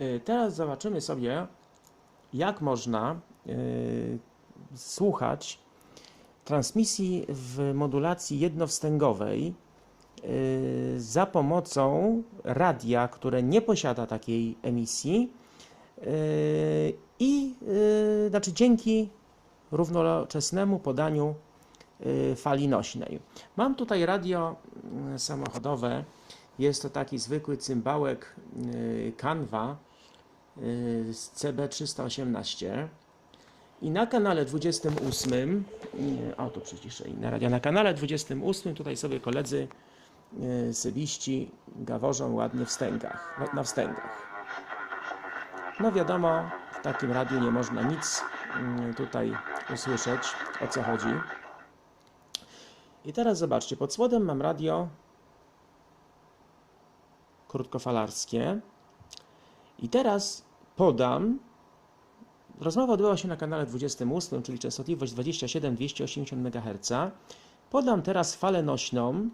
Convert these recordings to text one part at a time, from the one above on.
Y, Teraz zobaczymy sobie, jak można y, słuchać transmisji w modulacji jednowstęgowej y, za pomocą radia, które nie posiada takiej emisji i znaczy dzięki równoczesnemu podaniu fali nośnej. Mam tutaj radio samochodowe. Jest to taki zwykły cymbałek y, Canva y, z CB318. I na kanale 28, y, o tu przyciszę inne radio, na kanale 28 tutaj sobie koledzy y, sybiści gaworzą ładnie w wstęgach, na- wstęgach. No wiadomo, w takim radiu nie można nic tutaj usłyszeć, o co chodzi. I teraz zobaczcie, pod spodem mam radio krótkofalarskie. I teraz podam. Rozmowa odbyła się na kanale 28, czyli częstotliwość 27-280 MHz. Podam teraz falę nośną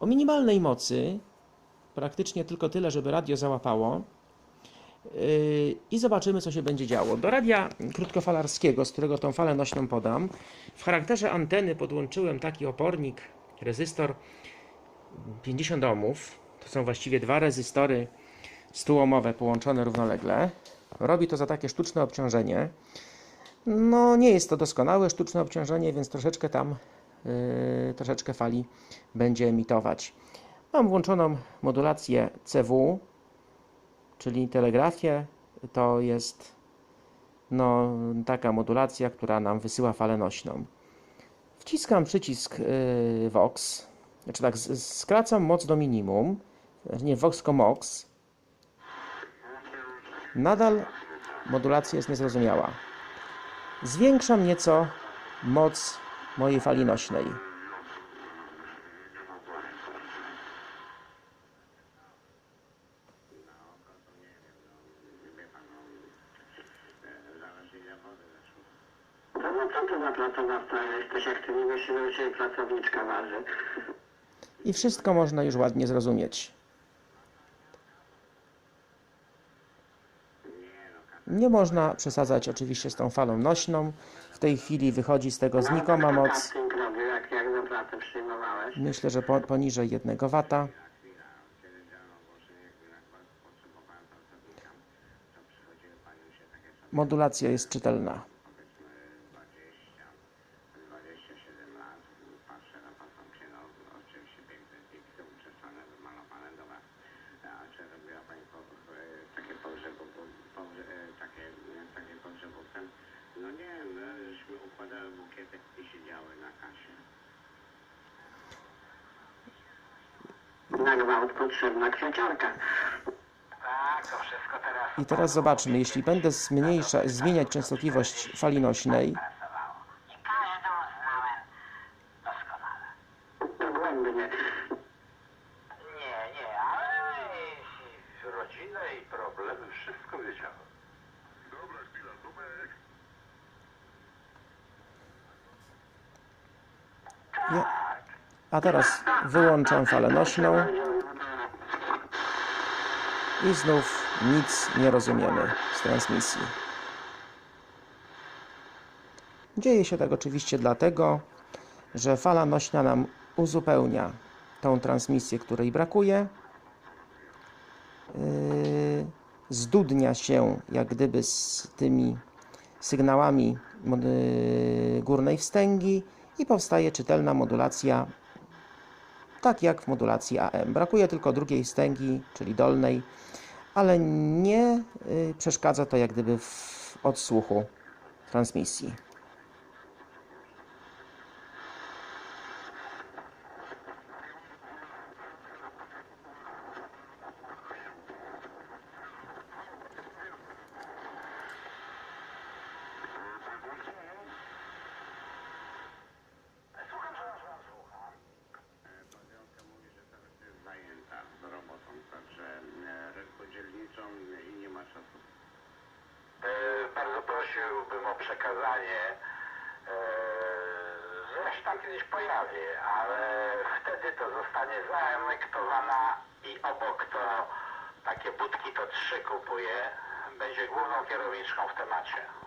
o minimalnej mocy, praktycznie tylko tyle, żeby radio załapało. Yy, I zobaczymy, co się będzie działo. Do radia krótkofalarskiego, z którego tą falę nośną podam, w charakterze anteny podłączyłem taki opornik, rezystor 50 ohmów. To są właściwie dwa rezystory 100-ohmowe połączone równolegle. Robi to za takie sztuczne obciążenie. No, nie jest to doskonałe sztuczne obciążenie, więc troszeczkę tam, yy, troszeczkę fali będzie emitować. Mam włączoną modulację CW, czyli telegrafię. To jest no, taka modulacja, która nam wysyła falę nośną. Wciskam przycisk yy, Vox, znaczy tak, skracam moc do minimum, nie Vox, tylko Mox. Nadal modulacja jest niezrozumiała. Zwiększam nieco moc mojej fali nośnej. No, no co to za pracodawca jesteś, jak ty nie wiesz, ile u ciebie pracowniczka waży? I wszystko można już ładnie zrozumieć. Nie można przesadzać oczywiście z tą falą nośną. W tej chwili wychodzi z tego znikoma moc. Myślę, że po, poniżej 1 W. Modulacja jest czytelna. patrzę na pasącie, no oczywiście piękne piksy uczeszone, wymalowane, dobra. A czy robiła Pani po, e, takie pogrzebo, po, pogrze, e, takie, e, takie pogrzebówce? No nie, no, żeśmy układały bukiety i siedziały na kasie. Na gwałt potrzebna. Tak, to wszystko teraz I teraz zobaczmy, jeśli będę zmniejsza, zmieniać częstotliwość fali nośnej, pracowało. I każdą znałem doskonale. Dogłębnie. Nie, nie, ale i, i rodzinę i problemy, wszystko wiedziałem. Dobra, chwila, Tomek. Ja- a teraz wyłączam falę nośną i znów nic nie rozumiemy z transmisji. Dzieje się tak oczywiście dlatego, że fala nośna nam uzupełnia tą transmisję, której brakuje. Yy, Zdudnia się jak gdyby z tymi sygnałami yy, górnej wstęgi i powstaje czytelna modulacja, tak jak w modulacji AM. Brakuje tylko drugiej wstęgi, czyli dolnej, ale nie y, przeszkadza to jak gdyby w odsłuchu transmisji. Bardzo prosiłbym o przekazanie, e, ja się tam kiedyś pojawię, ale wtedy to zostanie zaemektowana i obok to takie budki to trzy przekupuje, będzie główną kierowniczką w temacie.